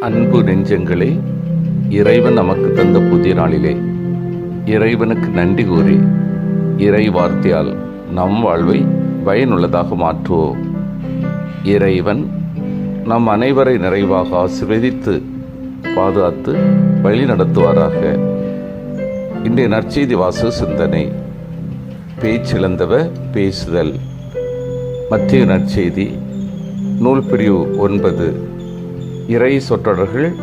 அன்பு நெஞ்சங்களே இறைவன் நமக்கு தந்த புதிய நாளிலே இறைவனுக்கு நன்றி கூறி இறை வார்த்தையால் நம் வாழ்வை பயனுள்ளதாக மாற்றுவோம். இறைவன் நம் அனைவரை நிறைவாக ஆசிர்வதித்து பாதுகாத்து வழி நடத்துவாராக. இன்றைய நற்செய்தி வாச சிந்தனை பேச்சிழந்தவ பேசுதல். மத்திய நற்செய்தி நூல் பிரிவு ஒன்பது. இறை சொற்றொடர்கள்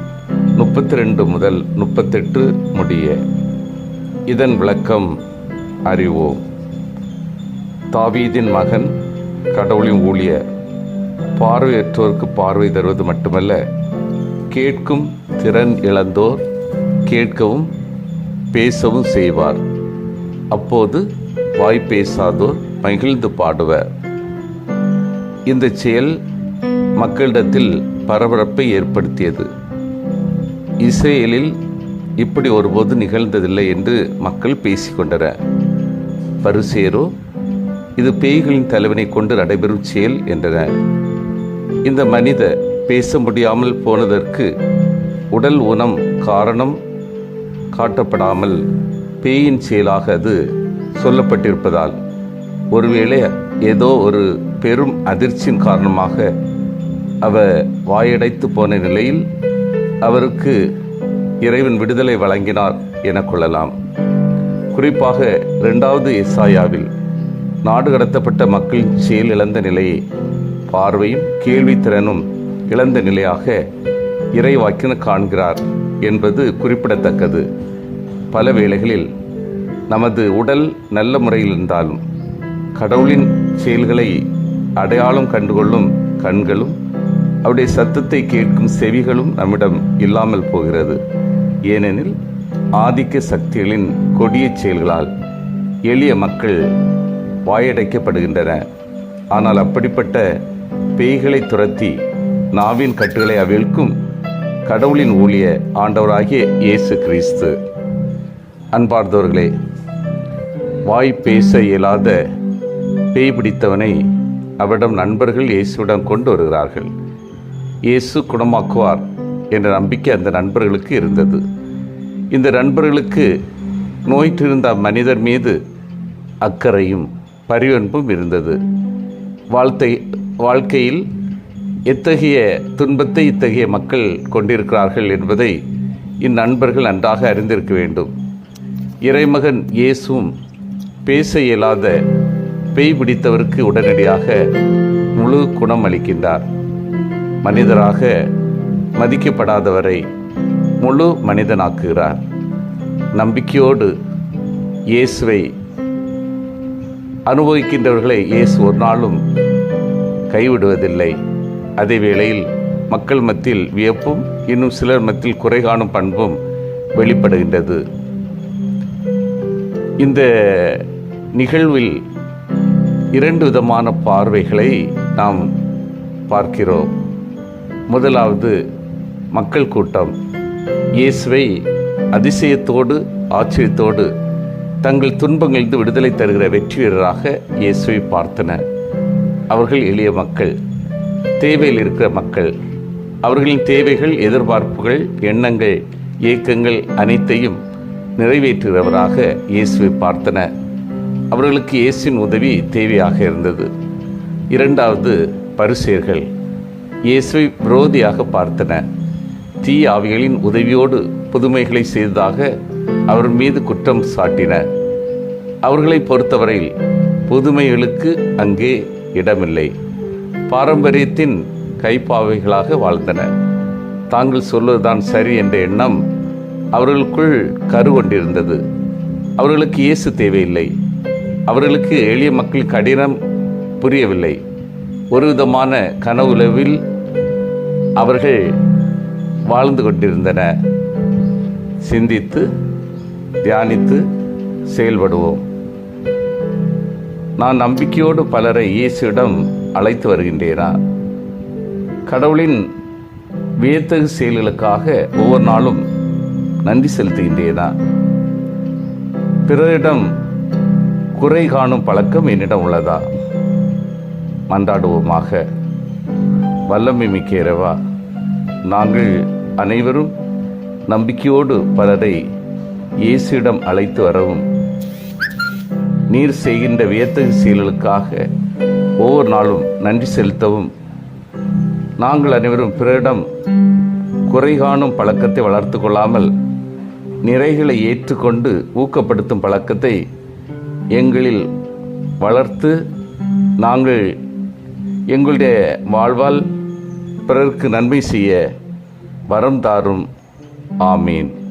முப்பத்தி ரெண்டு முதல் முப்பத்தெட்டு முடிய. இதன் விளக்கம் அறிவோம். தாவீதின் மகன் கடவுளின் ஊழியர். பார்வையற்றோருக்கு பார்வை தருவது மட்டுமல்ல கேட்கும் திறன் இழந்தோர் கேட்கவும் பேசவும் செய்வார். அப்போது வாய் பேசாதோர் மகிழ்ந்து பாடுவர். இந்த செயல் மக்களிடத்தில் பரபரப்பை ஏற்படுத்தியது. இஸ்ரேலில் இப்படி ஒருபோது நிகழ்ந்ததில்லை என்று மக்கள் பேசிக்கொண்டனர் பரிசேரோ இது பேய்களின் தலைவனை கொண்டு நடைபெறும் செயல் என்றனர் இந்த மனித பேச முடியாமல் போனதற்கு உடல் உணம் காரணம் காட்டப்படாமல் பேயின் செயலாக அது சொல்லப்பட்டிருப்பதால் ஒருவேளை ஏதோ ஒரு பெரும் அதிர்ச்சியின் காரணமாக அவர் வாயடைத்து போன நிலையில் அவருக்கு இறைவன் விடுதலை வழங்கினார் என கொள்ளலாம். குறிப்பாக இரண்டாவது எஸ்ஆயாவில் நாடு கடத்தப்பட்ட மக்களின் செயல் இழந்த நிலையை பார்வையும் கேள்வித்திறனும் இழந்த நிலையாக இறைவாக்கின காண்கிறார் என்பது குறிப்பிடத்தக்கது. பல வேளைகளில் நமது உடல் நல்ல முறையில் இருந்தாலும் கடவுளின் செயல்களை அடையாளம் கண்டுகொள்ளும் கண்களும் அவருடைய சத்தத்தை கேட்கும் செவிகளும் நம்மிடம் இல்லாமல் போகிறது. ஏனெனில் ஆதிக்க சக்திகளின் கொடிய செயல்களால் எளிய மக்கள் வாயடைக்கப்படுகின்றன. ஆனால் அப்படிப்பட்ட பேய்களை துரத்தி நாவின் கட்டுகளை அவிழ்க்கும் கடவுளின் ஊழிய ஆண்டவராகிய இயேசு கிறிஸ்து. அன்பார்ந்தவர்களே வாய் பேச இயலாத பேய் பிடித்தவனை அவரிடம் நண்பர்கள் இயேசுவிடம் கொண்டு வருகிறார்கள். இயேசு குணமாக்குவார் என்ற நம்பிக்கை அந்த நண்பர்களுக்கு இருந்தது. இந்த நண்பர்களுக்கு நோய்த்திருந்த மனிதர் மீது அக்கறையும் பரிவன்பும் இருந்தது. வாழ்த்தை வாழ்க்கையில் எத்தகைய துன்பத்தை இத்தகைய மக்கள் கொண்டிருக்கிறார்கள் என்பதை இந்நண்பர்கள் நன்றாக அறிந்திருக்க வேண்டும். இறைமகன் இயேசுவும் பேச இயலாத பேய் பிடித்தவருக்கு உடனடியாக முழு குணம் அளிக்கின்றார். மனிதராக மதிக்கப்படாதவரை முழு மனிதனாக்குகிறார். நம்பிக்கையோடு இயேசுவை அனுபவிக்கின்றவர்களை இயேசு ஒரு நாளும் கைவிடுவதில்லை. அதே வேளையில் மக்கள் மத்தியில் வியப்பும் இன்னும் சிலர் மத்தியில் குறை காணும் பண்பும் வெளிப்படுகின்றது. இந்த நிகழ்வில் இரண்டு விதமான பார்வைகளை நாம் பார்க்கிறோம். முதலாவது மக்கள் கூட்டம். இயேசுவை அதிசயத்தோடு ஆச்சரியத்தோடு தங்கள் துன்பங்களிலிருந்து விடுதலை தருகிற வெற்றி வீரராக இயேசுவை பார்த்தனர் அவர்கள் எளிய மக்கள் தேவையில் இருக்கிற மக்கள். அவர்களின் தேவைகள் எதிர்பார்ப்புகள் எண்ணங்கள் இயக்கங்கள் அனைத்தையும் நிறைவேற்றுகிறவராக இயேசுவை பார்த்தன. அவர்களுக்கு இயேசுவின் உதவி தேவையாக இருந்தது. இரண்டாவது பரிசேர்கள் இயேசுவை விரோதியாக பார்த்தன. தீ ஆவிகளின் உதவியோடு புதுமைகளை செய்ததாக அவர் மீது குற்றம் சாட்டின. அவர்களை பொறுத்தவரையில் புதுமைகளுக்கு அங்கே இடமில்லை. பாரம்பரியத்தின் கைப்பாவைகளாக வாழ்ந்தன. தாங்கள் சொல்வதுதான் சரி என்ற எண்ணம் அவர்களுக்குள் கரு கொண்டிருந்தது அவர்களுக்கு இயேசு தேவையில்லை. அவர்களுக்கு எளிய மக்கள் கடினம் புரியவில்லை. ஒரு விதமான கனவுளவில் அவர்கள் வாழ்ந்து கொண்டிருந்தன. சிந்தித்து தியானித்து செயல்படுவோம். நான் நம்பிக்கையோடு பலரை இயேசுவிடம் அழைத்து வருகின்றேனா? கடவுளின் வியத்தகு செயல்களுக்காக ஒவ்வொரு நாளும் நன்றி செலுத்துகின்றேனா? பிறரிடம் குறை காணும் பழக்கம் என்னிடம் உள்ளதா? மன்றாடுவோமாக. வல்லமை மிக்க இறைவா நாங்கள் அனைவரும் நம்பிக்கையோடு பலரை இயேசுவிடம் அழைத்து வரவும். நீர் செய்கின்ற வியத்தகு செயல்களுக்காக ஒவ்வொரு நாளும் நன்றி செலுத்தவும். நாங்கள் அனைவரும் பிறரிடம் குறை காணும் பழக்கத்தை வளர்த்து கொள்ளாமல் நிறைகளை ஏற்றுக்கொண்டு ஊக்கப்படுத்தும் பழக்கத்தை எங்களில் வளர்த்து நாங்கள் எங்களுடைய வாழ்வால் பிறருக்கு நன்மை செய்ய வரம் தாரும். ஆமீன்.